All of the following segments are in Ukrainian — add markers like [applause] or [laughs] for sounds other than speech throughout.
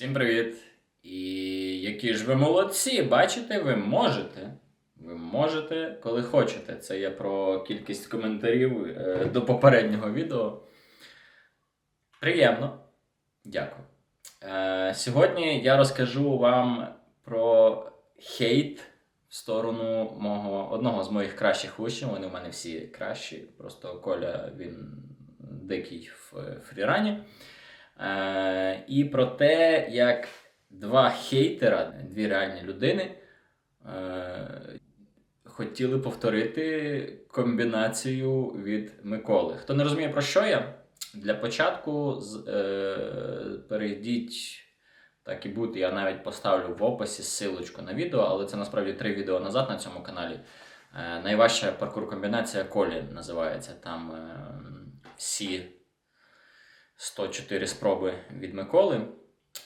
Всім привіт! І які ж ви молодці! Бачите, ви можете. Ви можете, коли хочете. Це я про кількість коментарів е, до попереднього відео. Приємно. Дякую. Е, сьогодні я розкажу вам про хейт в сторону мого одного з моїх кращих учнів. Вони в мене всі кращі. Просто Коля він дикий в е, фрірані. Е, і про те, як два хейтера, дві реальні людини, е, хотіли повторити комбінацію від Миколи. Хто не розуміє, про що я, для початку е, перейдіть. Так і бути, я навіть поставлю в описі ссылочку на відео, але це насправді три відео назад на цьому каналі. Е, найважча паркур комбінація Колі називається. Там е, всі 104 спроби від Миколи.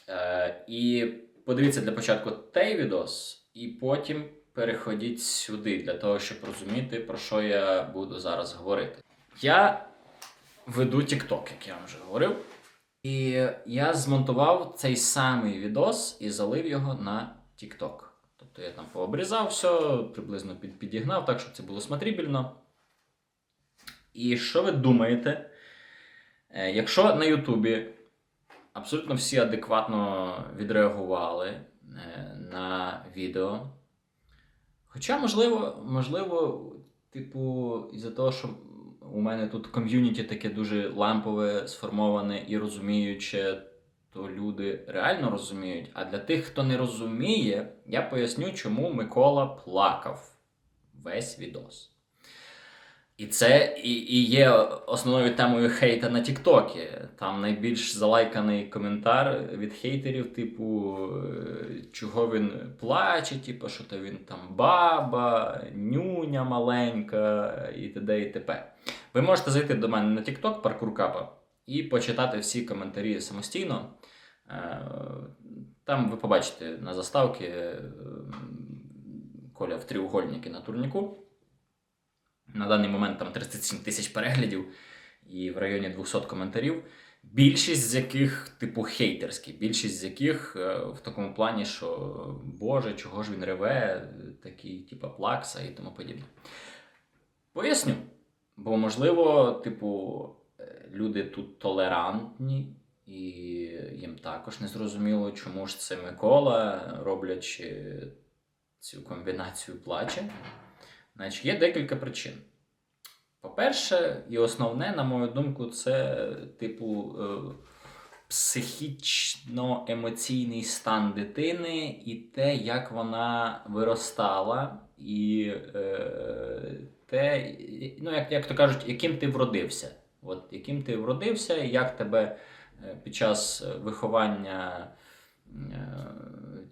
Е, і подивіться для початку той відос, і потім переходіть сюди для того, щоб розуміти, про що я буду зараз говорити. Я веду TikTok, як я вам вже говорив. І я змонтував цей самий відос і залив його на TikTok. Тобто я там пообрізав все, приблизно під, підігнав, так, щоб це було смотрибельно. І що ви думаєте? Е, Якщо на Ютубі абсолютно всі адекватно відреагували е, на відео. Хоча, можливо, можливо, типу, із-за того, що у мене тут ком'юніті таке дуже лампове, сформоване і розуміюче, то люди реально розуміють. А для тих, хто не розуміє, я поясню, чому Микола плакав весь відос. І це і, і є основною темою хейта на Тіктокі. Там найбільш залайканий коментар від хейтерів, типу, е, чого він плаче, типу, що то він там баба, нюня маленька і т.д. і т.п. Ви можете зайти до мене на TikTok, паркур капа, і почитати всі коментарі самостійно. Е, Там ви побачите на заставці е, Коля в треугольники на турніку. На даний момент там 37 тисяч переглядів і в районі 200 коментарів. Більшість з яких, типу, хейтерські, більшість з яких е, в такому плані, що Боже, чого ж він реве, такий, типу, плакса і тому подібне. Поясню. Бо, можливо, типу, е, люди тут толерантні, і їм також не зрозуміло, чому ж це Микола, роблячи цю комбінацію плаче. Значить, є декілька причин. По-перше, і основне, на мою думку, це, типу, е, психічно-емоційний стан дитини і те, як вона виростала, і е, те, ну, як, як то кажуть, яким ти вродився. От, яким ти вродився, як тебе е, під час е, виховання е,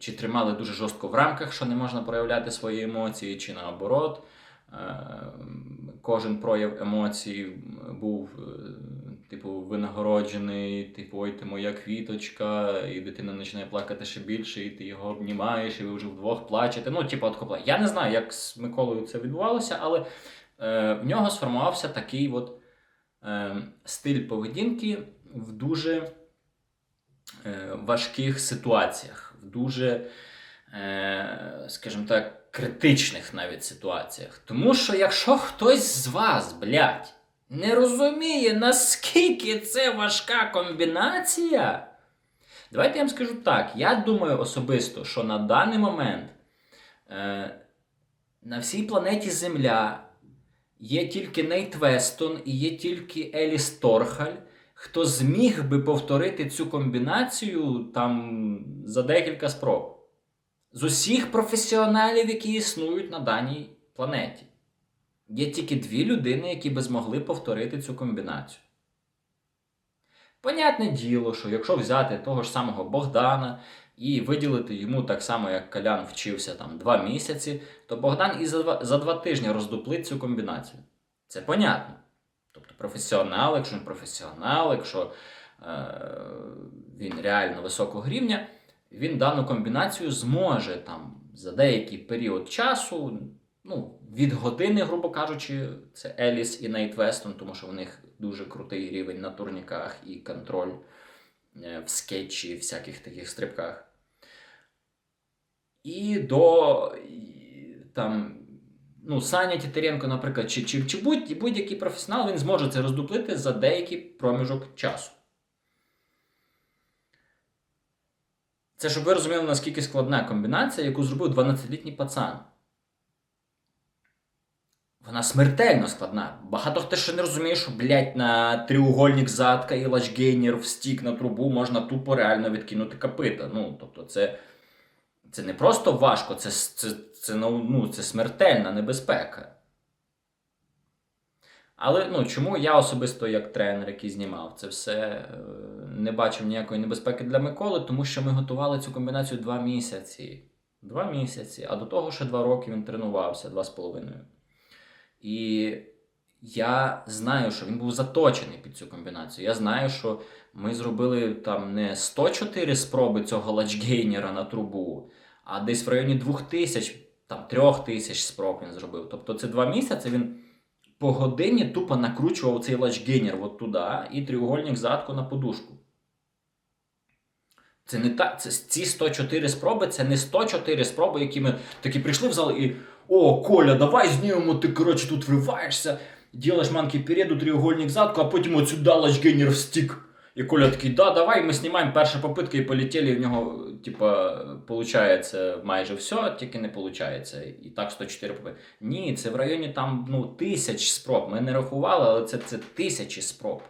чи тримали дуже жорстко в рамках, що не можна проявляти свої емоції, чи наоборот. Е, Кожен прояв емоцій був, е, типу, винагороджений, типу, ой, ти моя квіточка, і дитина починає плакати ще більше, і ти його обнімаєш, і ви вже вдвох плачете. Ну, типу, хопла. Я не знаю, як з Миколою це відбувалося, але е, в нього сформувався такий от е, стиль поведінки в дуже е, важких ситуаціях, в дуже, е, скажімо так, критичних навіть ситуаціях. Тому що якщо хтось з вас, блядь, не розуміє, наскільки це важка комбінація. Давайте я вам скажу так. Я думаю особисто, що на даний момент е, на всій планеті Земля є тільки Нейт Вестон і є тільки Еліс Торхаль, хто зміг би повторити цю комбінацію там за декілька спроб. З усіх професіоналів, які існують на даній планеті. Є тільки дві людини, які би змогли повторити цю комбінацію. Понятне діло, що якщо взяти того ж самого Богдана і виділити йому так само, як Калян вчився там два місяці, то Богдан і за два, за два тижні роздуплить цю комбінацію. Це понятно. Професіонал, якщо він професіонал, якщо е, він реально високого рівня, він дану комбінацію зможе там за деякий період часу, ну, від години, грубо кажучи, це Еліс і Нейт Вестон, тому що в них дуже крутий рівень на турніках і контроль е, в скетчі, всяких таких стрибках. І до там, ну, Саня Тітеренко, наприклад, чи, чи, чи будь, будь-який професіонал він зможе це роздуплити за деякий проміжок часу. Це щоб ви розуміли, наскільки складна комбінація, яку зробив 12-літній пацан. Вона смертельно складна. Багато хто ще не розуміє, що, блядь, на треугольник задка і лачгейнер в стік на трубу можна тупо реально відкинути копита. Ну, тобто, це, це не просто важко, це, це, це, ну, це смертельна небезпека. Але ну, чому я особисто, як тренер, який знімав це все, е, не бачив ніякої небезпеки для Миколи, тому що ми готували цю комбінацію два місяці. Два місяці, а до того ще два роки він тренувався, два з половиною. І я знаю, що він був заточений під цю комбінацію. Я знаю, що ми зробили там не 104 спроби цього лачгейнера на трубу, а десь в районі 2000, там 3000 спроб він зробив. Тобто це два місяці він по годині тупо накручував цей лачгейнер от туди і треугольник задку на подушку. Це не так. Це, ці 104 спроби це не 104 спроби, які ми такі прийшли в зал і. О, Коля, давай знімемо, ти коротше тут вриваєшся, ділиш манки переду, треугольник задку, а потім от сюди лачгейнер в стік. І Коля такий, да, давай, ми знімаємо перша попитка і полетіли, в нього, типа, получається майже все, тільки не виходить. І так 104 попитки. Ні, це в районі там ну, тисяч спроб. Ми не рахували, але це, це тисячі спроб.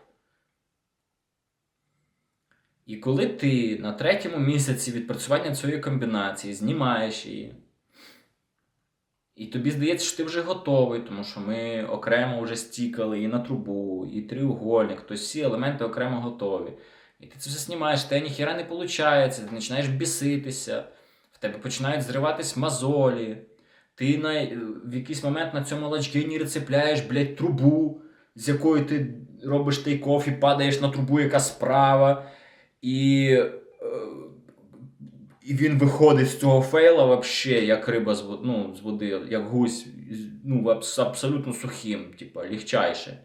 І коли ти на третьому місяці відпрацювання цієї комбінації знімаєш її, і тобі здається, що ти вже готовий, тому що ми окремо вже стікали і на трубу, і треугольник, тобто всі елементи окремо готові. І ти це все знімаєш, те ніхіра не виходить, ти починаєш біситися, в тебе починають зриватись мозолі, ти на, в якийсь момент на цьому лачгейнері цепляєш, блядь, трубу, з якої ти робиш тейк-офф і падаєш на трубу, яка справа. І е, і він виходить з цього фейла вообще, як риба з, ну, з води, як гусь, ну, абсолютно сухим, типа, легчайше.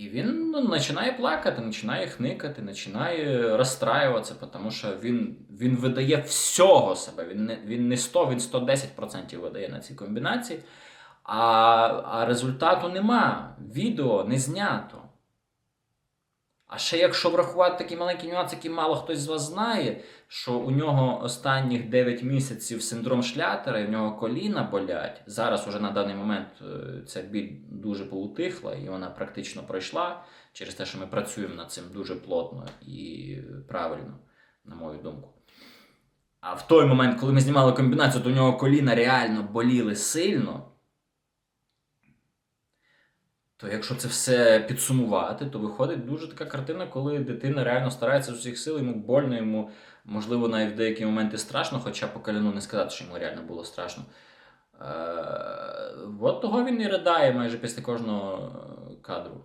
І він ну, починає плакати, починає хникати, починає розстраюватися, тому що він, він видає всього себе. Він не, він не 100, він 110% видає на цій комбінації. А, а результату нема. Відео не знято. А ще якщо врахувати такий маленький нюанс, який мало хтось з вас знає, що у нього останніх 9 місяців синдром шлятера, і в нього коліна болять. Зараз уже на даний момент е, ця біль дуже поутихла і вона практично пройшла через те, що ми працюємо над цим дуже плотно і правильно, на мою думку. А в той момент, коли ми знімали комбінацію, то у нього коліна реально боліли сильно. То якщо це все підсумувати, то виходить дуже така картина, коли дитина реально старається з усіх сил, йому больно, йому, можливо, навіть в деякі моменти страшно, хоча по коляну не сказати, що йому реально було страшно. Е, от того він і ридає майже після кожного е, кадру.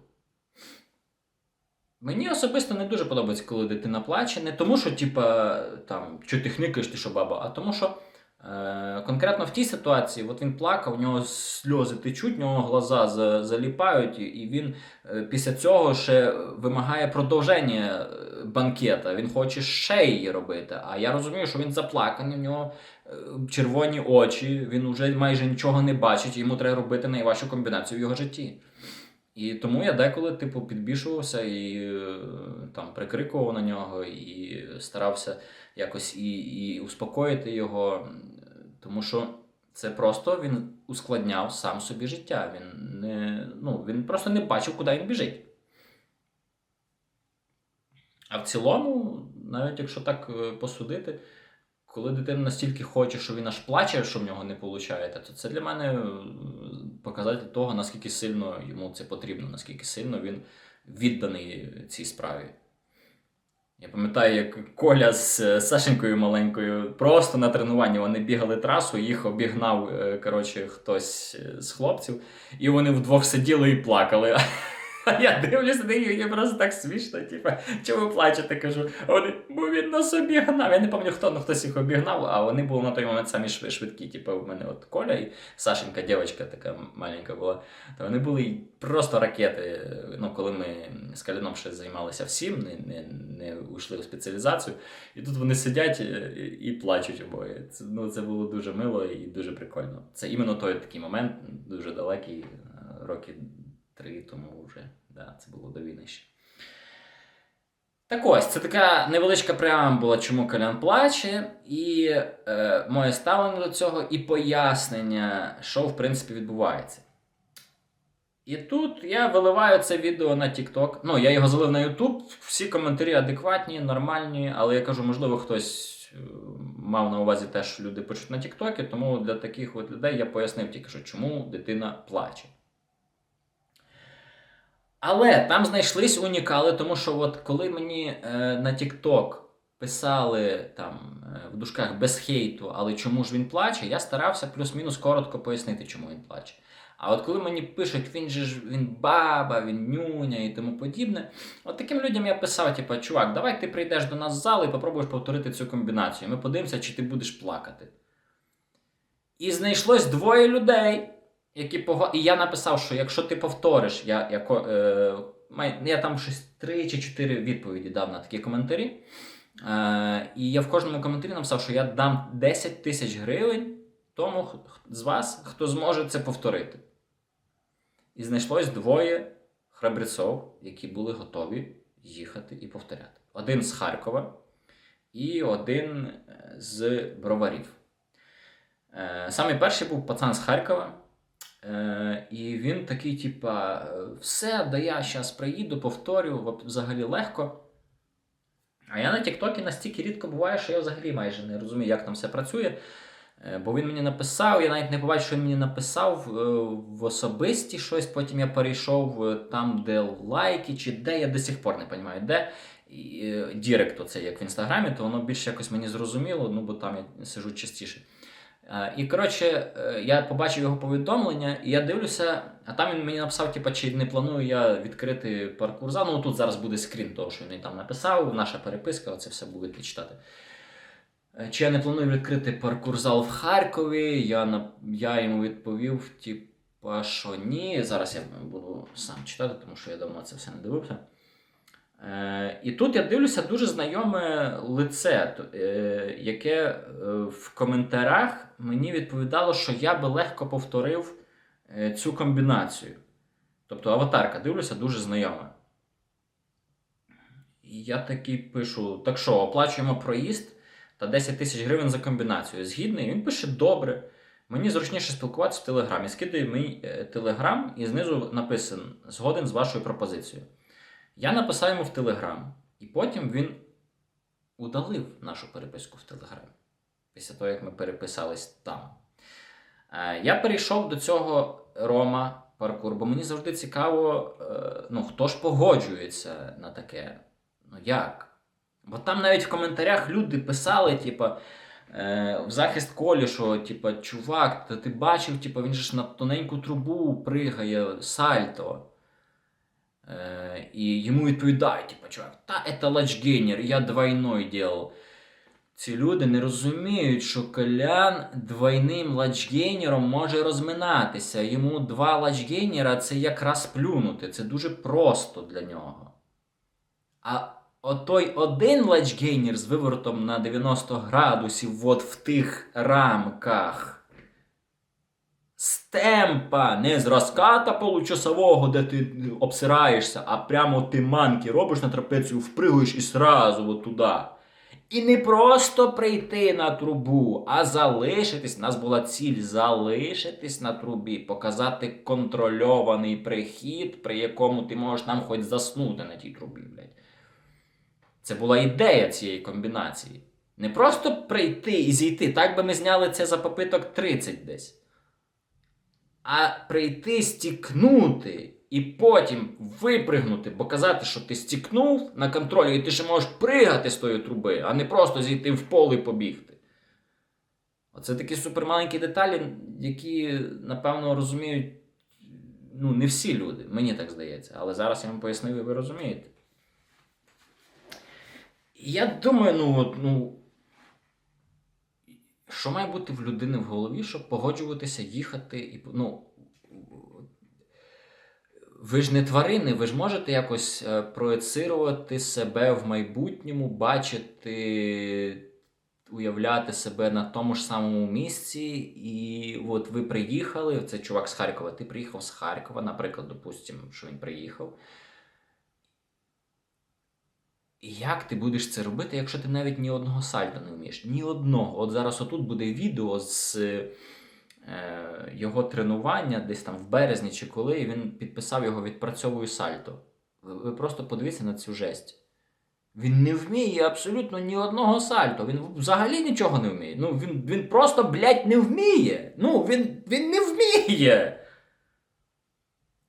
Мені особисто не дуже подобається, коли дитина плаче. Не тому, що, типа, там, що ти хникаєш, ти що баба, а тому, що конкретно в тій ситуації, от він плакав, у нього сльози течуть, у нього глаза заліпають, і- він е, після цього ще вимагає продовження е, банкета. Він хоче ще її робити. А я розумію, що він заплаканий, в нього е, червоні очі, він вже майже нічого не бачить, йому треба робити найважчу комбінацію в його житті. І тому я деколи, типу, підбішувався і е, там прикрикував на нього, і старався якось і, і успокоїти його. Тому що це просто він ускладняв сам собі життя. Він не, ну, він просто не бачив, куди він біжить. А в цілому, навіть якщо так е, посудити, коли дитина настільки хоче, що він аж плаче, що в нього не виходить, то це для мене е, показатель того, наскільки сильно йому це потрібно, наскільки сильно він відданий цій справі. Я пам'ятаю, як Коля з е, Сашенькою маленькою просто на тренуванні вони бігали трасу, їх обігнав е, коротше, хтось е, з хлопців, і вони вдвох сиділи і плакали. [laughs] А я дивлюся на них, просто так смішно, типу, чому плачете? Кажу, а вони, бо він нас обігнав. Я не пам'ятаю, хто, ну хтось їх обігнав, а вони були на той момент самі швидкі. Типу, в мене от Коля і Сашенька, дівчинка така маленька була. То вони були просто ракети. Ну, коли ми з Каліном ще займалися всім, не, не, не ушли в спеціалізацію. І тут вони сидять е, і, і плачуть обоє. Це, ну, це було дуже мило і дуже прикольно. Це іменно той такий момент, дуже далекий, е, роки три тому вже. Да, це було до війни ще. Так ось, це така невеличка преамбула, чому Колян плаче, і е, моє ставлення до цього, і пояснення, що в принципі відбувається. І тут я виливаю це відео на TikTok. Ну, я його залив на YouTube. Всі коментарі адекватні, нормальні, але я кажу, можливо, хтось е, мав на увазі те, що люди пишуть на TikTok, тому для таких от людей я пояснив тільки, що чому дитина плаче. Але там знайшлись унікали, тому що от коли мені е, на TikTok писали там е, в дужках без хейту, але чому ж він плаче, я старався плюс-мінус коротко пояснити, чому він плаче. А от коли мені пишуть, він же ж він баба, він нюня і тому подібне, от таким людям я писав, типу, чувак, давай ти прийдеш до нас в зал і попробуєш повторити цю комбінацію. Ми подивимося, чи ти будеш плакати. І знайшлось двоє людей, які пого... І я написав, що якщо ти повториш, я, я, е, я там щось три чи чотири відповіді дав на такі коментарі. Е, і я в кожному коментарі написав, що я дам 10 тисяч гривень тому з вас, хто зможе це повторити. І знайшлось двоє храбрецов, які були готові їхати і повторяти. Один з Харкова і один е, з Броварів. Е, Самий перший був пацан з Харкова. Е, і він такий, типа, е, все, да я зараз приїду, повторю, взагалі легко. А я на Тіктокі настільки рідко буваю, що я взагалі майже не розумію, як там все працює. Е, Бо він мені написав, я навіть не побачив, що він мені написав в особисті щось. Потім я перейшов там, де лайки, чи де, я до сих пор не розумію, де. Дірект, оце як в інстаграмі, то воно більше якось мені зрозуміло, ну бо там я сижу частіше. Е, І коротше, е, я побачив його повідомлення, і я дивлюся, а там він мені написав, типу, чи не планую я відкрити паркур зал. Ну тут зараз буде скрін того, що він там написав, наша переписка, оце все будете читати. Е, Чи я не планую відкрити паркур зал в Харкові? Я, я йому відповів, типа, що ні. Зараз я буду сам читати, тому що я давно це все не дивився. Е, і тут я дивлюся дуже знайоме лице, е, яке е, в коментарях мені відповідало, що я би легко повторив цю комбінацію. Тобто аватарка, дивлюся, дуже знайома. І я такий пишу: так що, оплачуємо проїзд та 10 тисяч гривень за комбінацію. Згідний, він пише добре. Мені зручніше спілкуватися в Телеграмі. Скидає мій телеграм і знизу написано згоден з вашою пропозицією. Я написав йому в Телеграм, і потім він удалив нашу переписку в Телеграмі. Після того, як ми переписались там. Е, Я перейшов до цього Рома паркур, бо мені завжди цікаво, е, ну, хто ж погоджується на таке. Ну як? Бо там навіть в коментарях люди писали, типа, е, в захист Колі, що, типа, чувак, ти бачив, типа, він же ж на тоненьку трубу пригає сальто. Е, і йому відповідають, типа, чувак, та это лачгейнер, я двойной делал. Ці люди не розуміють, що Колян двойним лачгейнером може розминатися. Йому два лачгейнера це якраз плюнути. Це дуже просто для нього. А отой один лачгейнер з виворотом на 90 градусів, от в тих рамках. З темпа, не з розката получасового, де ти обсираєшся, а прямо ти манки робиш на трапецію, впригуєш і сразу от туди. І не просто прийти на трубу, а залишитись. У нас була ціль залишитись на трубі, показати контрольований прихід, при якому ти можеш нам хоч заснути на тій трубі, блядь. Це була ідея цієї комбінації. Не просто прийти і зійти, так би ми зняли це за попиток 30 десь. А прийти стікнути і потім випригнути, показати, що ти стікнув на контролі, і ти ще можеш пригати з тої труби, а не просто зійти в поле і побігти. Оце такі супермаленькі деталі, які, напевно, розуміють ну, не всі люди, мені так здається. Але зараз я вам пояснив, і ви розумієте. Я думаю, ну, ну. Що має бути в людини в голові, щоб погоджуватися, їхати і. Ну, ви ж не тварини, ви ж можете якось е, проецирувати себе в майбутньому, бачити, уявляти себе на тому ж самому місці. І от ви приїхали, це чувак з Харкова, ти приїхав з Харкова, наприклад, допустимо, що він приїхав. Як ти будеш це робити, якщо ти навіть ні одного сальто не вмієш? Ні одного. От зараз отут буде відео з е, його тренування, десь там в березні чи коли, і він підписав його відпрацьовую сальто. Ви, ви просто подивіться на цю жесть. Він не вміє абсолютно ні одного сальто. Він взагалі нічого не вміє. Ну, він, він просто, блядь, не вміє. Ну, він, він не вміє.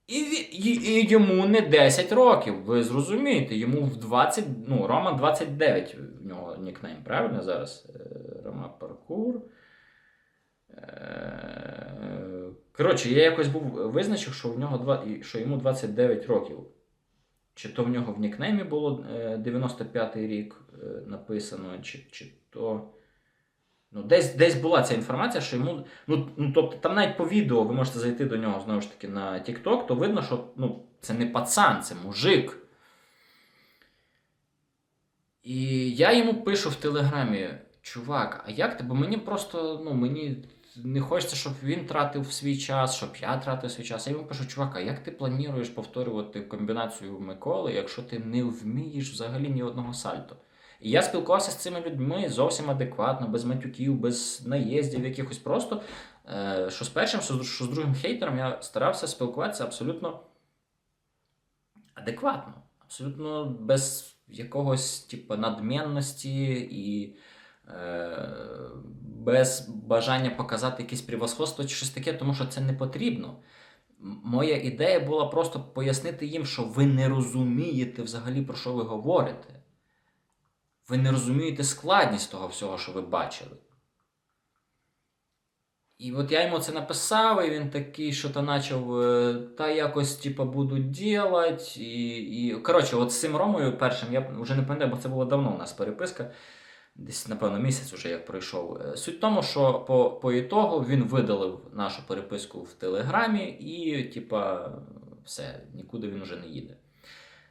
І, ві- і, і йому не 10 років, ви зрозумієте, йому в 20, ну, Рома 29 в нього нікнейм, правильно зараз? Е, Рома Паркур. Е, Коротше, я якось був визначив, що в нього два, і- що йому 29 років. Чи то в нього в нікнеймі було е, 95-й рік е, написано, чи, чи то. Ну, десь, десь була ця інформація, що йому. Ну, ну, тобто, там навіть по відео ви можете зайти до нього знову ж таки на TikTok, то видно, що ну, це не пацан, це мужик. І я йому пишу в Телеграмі, чувак, а як ти? Бо мені просто, ну, мені не хочеться, щоб він тратив свій час, щоб я тратив свій час. Я йому пишу, чувак, а як ти плануєш повторювати комбінацію Миколи, якщо ти не вмієш взагалі ні одного сальто? І я спілкувався з цими людьми зовсім адекватно, без матюків, без наїздів якихось просто. Е, що з першим, що з, другим хейтером я старався спілкуватися абсолютно адекватно, абсолютно без якогось типу, надмінності і е, без бажання показати якесь превосходство чи щось таке, тому що це не потрібно. Моя ідея була просто пояснити їм, що ви не розумієте взагалі, про що ви говорите. Ви не розумієте складність того всього, що ви бачили. І от я йому це написав, і він такий, що то почав, е, та якось, типа, буду делать. І, і... Коротше, от з цим Ромою першим, я вже не пам'ятаю, бо це було давно у нас переписка. Десь, напевно, місяць уже як пройшов. Е, Суть в тому, що по, по ітогу він видалив нашу переписку в Телеграмі і, типа, все, нікуди він уже не їде.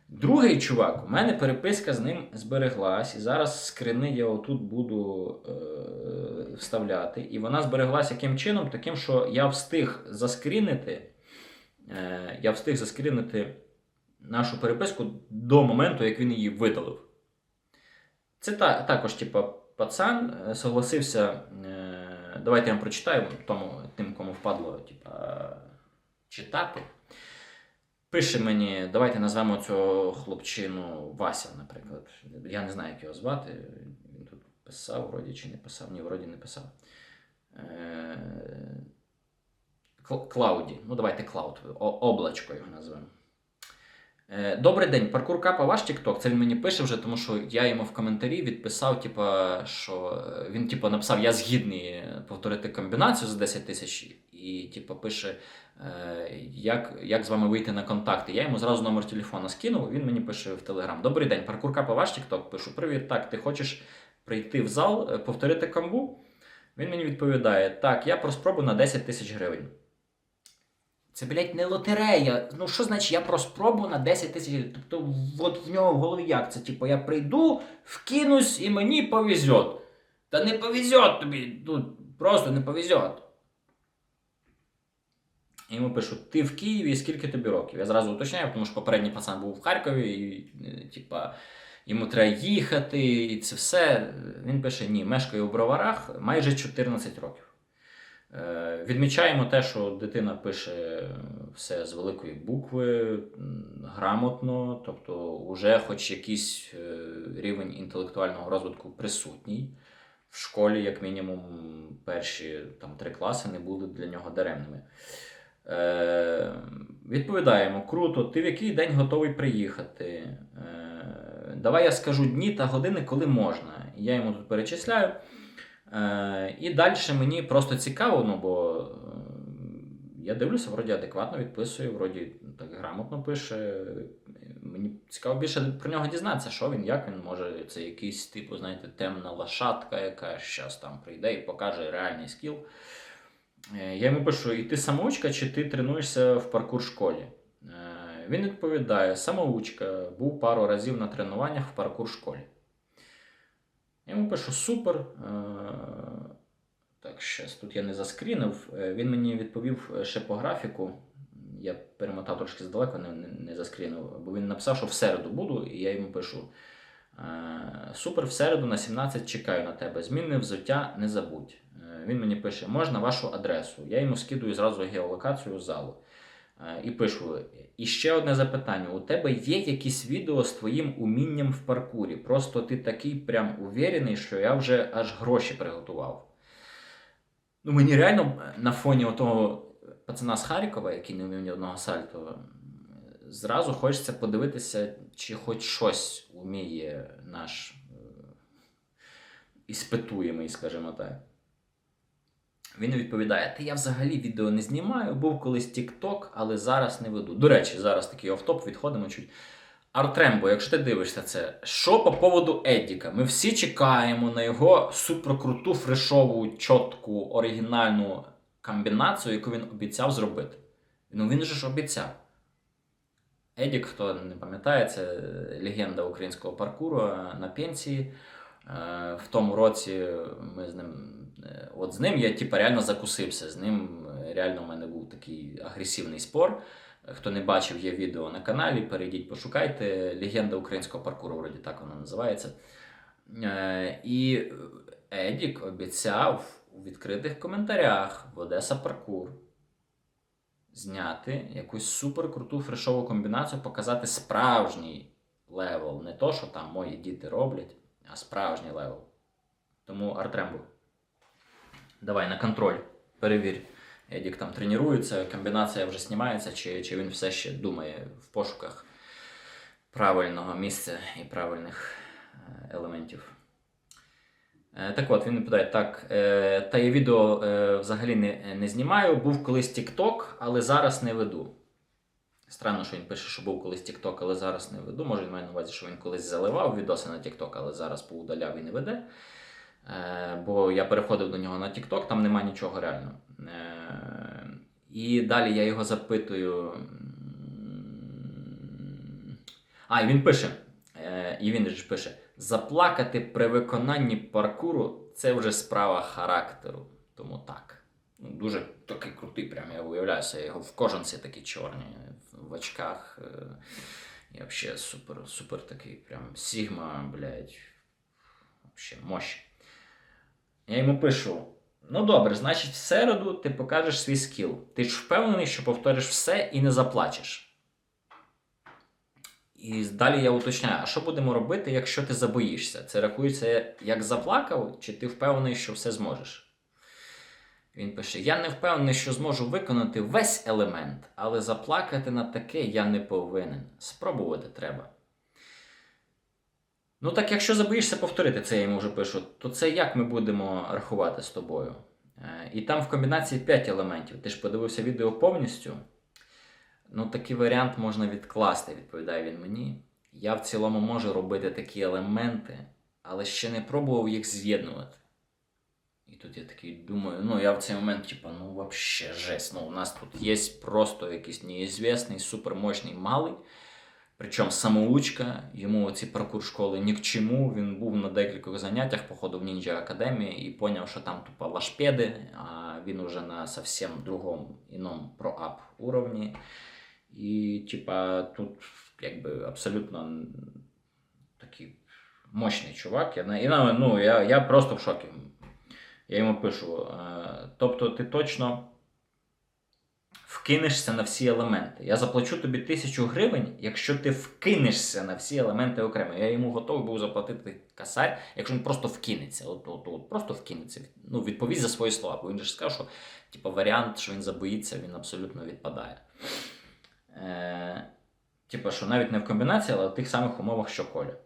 Другий чувак, у мене переписка з ним збереглась, і зараз скрини я отут буду е, вставляти. І вона збереглась яким чином? Таким, що я встиг заскрінити, е, я встиг заскрінити нашу переписку до моменту, як він її видалив. Це та, також, типа, пацан е, согласився. Е, давайте я вам прочитаю тому, тим, кому впадло, типа, читати. Пише мені, давайте назвемо цього хлопчину Вася, наприклад. Я не знаю, як його звати. Він тут писав, вроді чи не писав, ні, вроді не писав. Е, Клауді. Ну, давайте Клауд. Облачко його назвемо. Е, Добрий день, паркур капа ваш TikTok. Це він мені пише вже, тому що я йому в коментарі відписав, типа, що е, він типа, написав, я згідний повторити комбінацію за 10 тисяч, і типа, пише, як, як з вами вийти на контакти. Я йому зразу номер телефона скинув, він мені пише в Телеграм. Добрий день, паркур капа ваш TikTok. Пишу, привіт, так, ти хочеш прийти в зал, е, повторити камбу? Він мені відповідає: так, я про спробу на 10 тисяч гривень. Це, блядь, не лотерея. Ну, що значить я про спробу на 10 тисяч гривень? Тобто, от в нього в голові як це? Типу, я прийду, вкинусь і мені повезет. Та не повезет тобі. Ну, просто не повезет. Йому пишуть, ти в Києві, скільки тобі років? Я зразу уточняю, тому що попередній пацан був в Харкові, і, е, типа, йому треба їхати, і це все. Він пише: ні, мешкаю у броварах майже 14 років. Е, Відмічаємо те, що дитина пише все з великої букви, грамотно, тобто вже хоч якийсь е, рівень інтелектуального розвитку присутній. В школі, як мінімум, перші там, три класи не були для нього даремними. Е, відповідаємо: круто, ти в який день готовий приїхати? Е, давай я скажу дні та години, коли можна. Я йому тут перечисляю. Е, і далі мені просто цікаво, ну бо е, я дивлюся, вроді адекватно відписує, вроді так грамотно пише. Мені цікаво більше про нього дізнатися, що він, як він може. Це якийсь, типу, знаєте, темна лошадка, яка зараз там прийде і покаже реальний скіл. Е, Я йому пишу: і ти самоучка, чи ти тренуєшся в паркур школі? Е, Він відповідає: самоучка, був пару разів на тренуваннях в паркур школі. Я йому пишу супер. Е, Так, щас, тут я не заскрінив. Він мені відповів ще по графіку. Я перемотав трошки здалеку, не, не, не заскрінив, бо він написав, що в середу буду, і я йому пишу: Супер, в середу на 17 чекаю на тебе. Змінне взуття не забудь. Е, Він мені пише: можна вашу адресу. Я йому скидую зразу геолокацію залу. Е, І пишу: і ще одне запитання: у тебе є якісь відео з твоїм умінням в паркурі? Просто ти такий прям уверений, що я вже аж гроші приготував. Ну, мені реально на фоні того пацана з Харкова, який не вмів ні одного сальто, зразу хочеться подивитися, чи хоч щось вміє наш е, іспитуємий, скажімо так. Він відповідає: Та я взагалі відео не знімаю, був колись TikTok, але зараз не веду. До речі, зараз такий офтоп, відходимо чуть. Артрембо, якщо ти дивишся це, що по поводу Едіка? Ми всі чекаємо на його суперкруту, фрешову, чітку, оригінальну комбінацію, яку він обіцяв зробити. Ну він же ж обіцяв. Едік, хто не пам'ятає, це легенда українського паркуру на пенсії. Е, В тому році ми з ним. е, От з ним я типа, реально закусився. З ним е, реально у мене був такий агресивний спор. Хто не бачив, є відео на каналі, перейдіть, пошукайте. Легенда українського паркуру, вроді так вона називається. І Едік обіцяв у відкритих коментарях в Одеса Паркур зняти якусь суперкруту фрешову комбінацію, показати справжній левел. Не то, що там мої діти роблять, а справжній левел. Тому Артрембо. Давай на контроль. Перевір. Едік там тренується, комбінація вже знімається, чи, чи він все ще думає в пошуках правильного місця і правильних е, елементів. Е, Так от, він питає, так, е, та я відео взагалі не, не знімаю, був колись TikTok, але зараз не веду. Странно, що він пише, що був колись TikTok, але зараз не веду. Може, він має на увазі, що він колись заливав відоси на TikTok, але зараз поудаляв і не веде. Е, бо я переходив до нього на TikTok, там нема нічого реально. Е, і далі я його запитую. А, і він пише. е, І він ж пише: заплакати при виконанні паркуру це вже справа характеру. Тому так. Ну, Дуже такий крутий, прям я уявляю, себе його в кожанці такі чорні, в очках. е, І взагалі супер, супер такий, прям Сігма, блядь. Вообще мощь. Я йому пишу: ну добре, значить, в середу ти покажеш свій скіл. Ти ж впевнений, що повториш все і не заплачеш. І далі я уточняю, а що будемо робити, якщо ти забоїшся? Це рахується як заплакав, чи ти впевнений, що все зможеш? Він пише: Я не впевнений, що зможу виконати весь елемент, але заплакати на таке я не повинен. Спробувати треба. Ну так, якщо забоїшся повторити це, я йому вже пишу, то це як ми будемо рахувати з тобою? Е, І там в комбінації 5 елементів. Ти ж подивився відео повністю. Ну, такий варіант можна відкласти, відповідає він мені. Я в цілому можу робити такі елементи, але ще не пробував їх з'єднувати. І тут я такий думаю, ну я в цей момент, типа, ну вообще жесть. Ну, у нас тут є просто якийсь неізвісний, супермощний малий. Причому самоучка, йому ці паркур школи ні к чому. Він був на декількох заняттях, походу в Нінджа Академії, і поняв, що там тупо лашпеди, а він уже на совсем другому іному проап уровні. І, типа, тут якби абсолютно такий мощний чувак. Я, ну, я, я просто в шокі. Я йому пишу: е, тобто, ти точно вкинешся на всі елементи. Я заплачу тобі тисячу гривень, якщо ти вкинешся на всі елементи окремо. Я йому готовий був заплатити косарь, якщо він просто вкинеться. От, от, от просто вкинеться. Ну, відповість за свої слова. Бо він же сказав, що типу, варіант, що він забоїться, він абсолютно відпадає. Е, типу, що навіть не в комбінації, але в тих самих умовах, що Коля.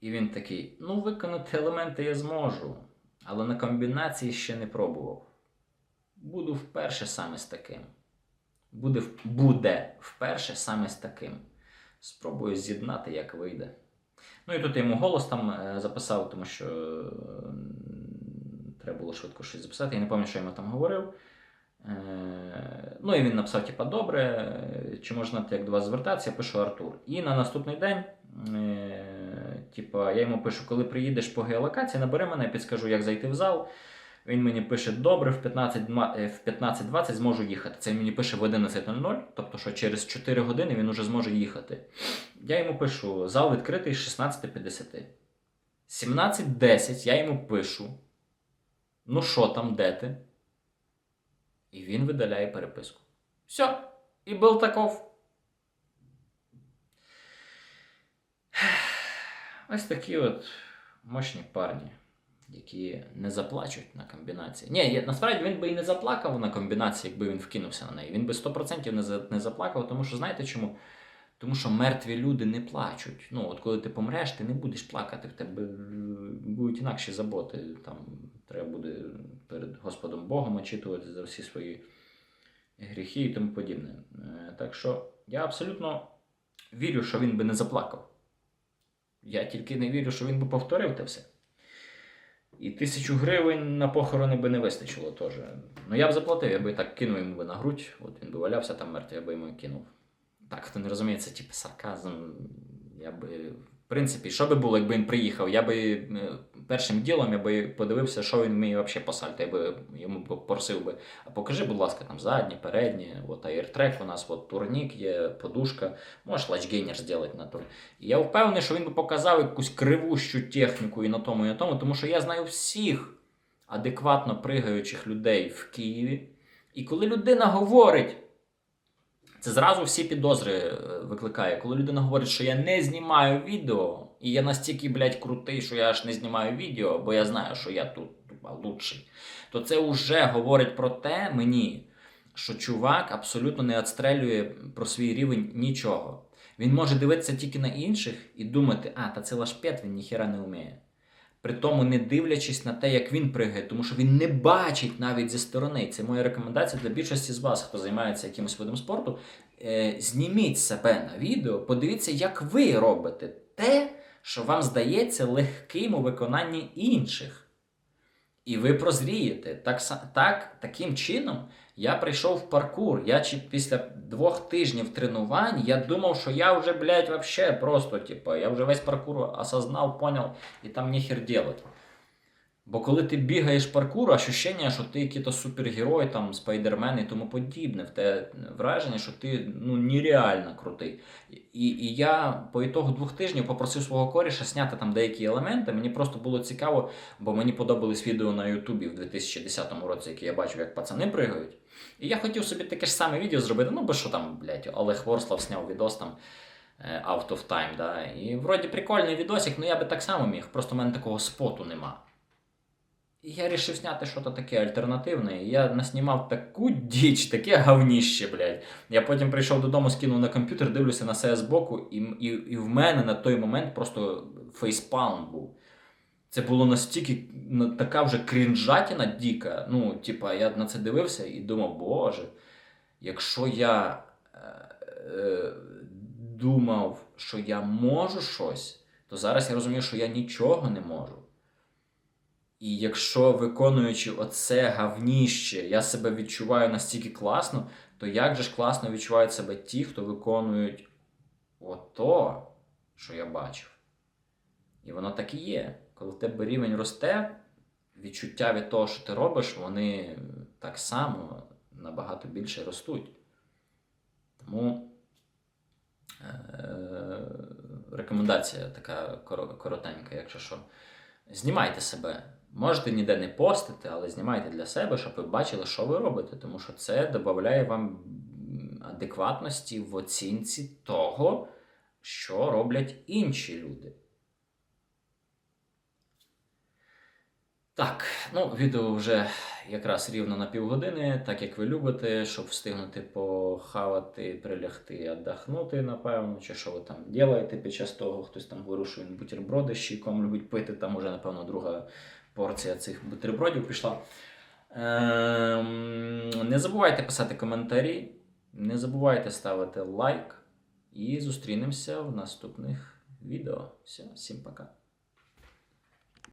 І він такий: ну, виконати елементи я зможу, але на комбінації ще не пробував. буду вперше саме з таким. Буде, буде вперше саме з таким. Спробую з'єднати, як вийде. Ну і тут я йому голос там е, записав, тому що е, треба було швидко щось записати. Я не пам'ятаю, що йому там говорив. Е, Ну і він написав, типа, добре, чи можна як до вас звертатися, я пишу Артур. І на наступний день, типа, я йому пишу, коли приїдеш по геолокації, набери мене, я підскажу, як зайти в зал. Він мені пише, добре, в 15 дма- е, в 15.20 зможу їхати. Це він мені пише в 11.00, тобто що через 4 години він уже зможе їхати. Я йому пишу, зал відкритий з 16.50. 17.10 я йому пишу, ну що там, де ти? І він видаляє переписку. Все. І був таков. Ось такі от мощні парні, які не заплачуть на комбінації. Ні, насправді він би і не заплакав на комбінації, якби він вкинувся на неї. Він би 100% не, за- не заплакав, тому що знаєте чому? Тому що мертві люди не плачуть. Ну, от коли ти помреш, ти не будеш плакати, в тебе будуть інакші заботи. Там треба буде перед Господом Богом очитувати за всі свої гріхи і тому подібне. Е, Так що я абсолютно вірю, що він би не заплакав. Я тільки не вірю, що він би повторив те все. І тисячу гривень на похорони би не вистачило теж. Ну я б заплатив, я би так кинув йому би на грудь, от він би валявся там мертвий, я би йому кинув. Так, хто не розуміє, це типу сарказм. Я би, в принципі, що би було, якби він приїхав, я би е, першим ділом я би подивився, що він вміє взагалі по сальто. Я би йому попросив би, а покажи, будь ласка, там заднє, переднє, от аіртрек у нас, от турнік є, подушка, можеш лачгейнер зробити на то. І я впевнений, що він би показав якусь кривущу техніку і на тому, і на тому, тому що я знаю всіх адекватно пригаючих людей в Києві. І коли людина говорить, це зразу всі підозри е, викликає. Коли людина говорить, що я не знімаю відео, і я настільки, блядь, крутий, що я аж не знімаю відео, бо я знаю, що я тут лучший, то це вже говорить про те мені, що чувак абсолютно не відстрелює про свій рівень нічого. Він може дивитися тільки на інших і думати, а, та це лашпет, він ніхіра не вміє. При тому не дивлячись на те, як він пригає, тому що він не бачить навіть зі сторони. Це моя рекомендація для більшості з вас, хто займається якимось видом спорту. Е, зніміть себе на відео, подивіться, як ви робите те, що вам здається легким у виконанні інших. І ви прозрієте. Так, так, таким чином я прийшов в паркур. Я чи після двох тижнів тренувань я думав, що я вже, блядь, вообще просто, типу, я вже весь паркур осознав, понял, і там ніхер делать. Бо коли ти бігаєш паркур, ощущення, що ти якийсь супергерой, там, спайдермен і тому подібне, в те враження, що ти ну, нереально крутий. І, і я по ітогу двох тижнів попросив свого коріша зняти там деякі елементи. Мені просто було цікаво, бо мені подобались відео на Ютубі в 2010 році, які я бачив, як пацани пригають. І я хотів собі таке ж саме відео зробити, ну бо що там, блядь, Олег Ворслав зняв відос там е, Out of Time, да. І вроді прикольний відосик, ну я би так само міг, просто в мене такого споту нема. І я вирішив зняти щось таке альтернативне. І я наснімав таку діч, таке говніще, блядь. Я потім прийшов додому, скинув на комп'ютер, дивлюся на це збоку, і, і, і в мене на той момент просто фейспалм був. Це було настільки така вже крінжатіна діка. Ну, типа, я на це дивився і думав, боже, якщо я е, е, думав, що я можу щось, то зараз я розумію, що я нічого не можу. І якщо виконуючи оце гавніще, я себе відчуваю настільки класно, то як же ж класно відчувають себе ті, хто виконують ото, що я бачив. І воно так і є. Коли в тебе рівень росте, відчуття від того, що ти робиш, вони так само набагато більше ростуть. Тому е- рекомендація така коротенька, якщо що. Знімайте себе. Можете ніде не постити, але знімайте для себе, щоб ви бачили, що ви робите, тому що це додає вам адекватності в оцінці того, що роблять інші люди. Так, ну, відео вже якраз рівно на півгодини, так як ви любите, щоб встигнути похавати, прилягти, віддохнути, напевно, чи що ви там робите під час того, хтось там вирушує бутерброди чайком любить пити, там уже, напевно, друга порція цих бутербродів пішла. Ем, Не забувайте писати коментарі, не забувайте ставити лайк. І зустрінемося в наступних відео. Все, всім пока.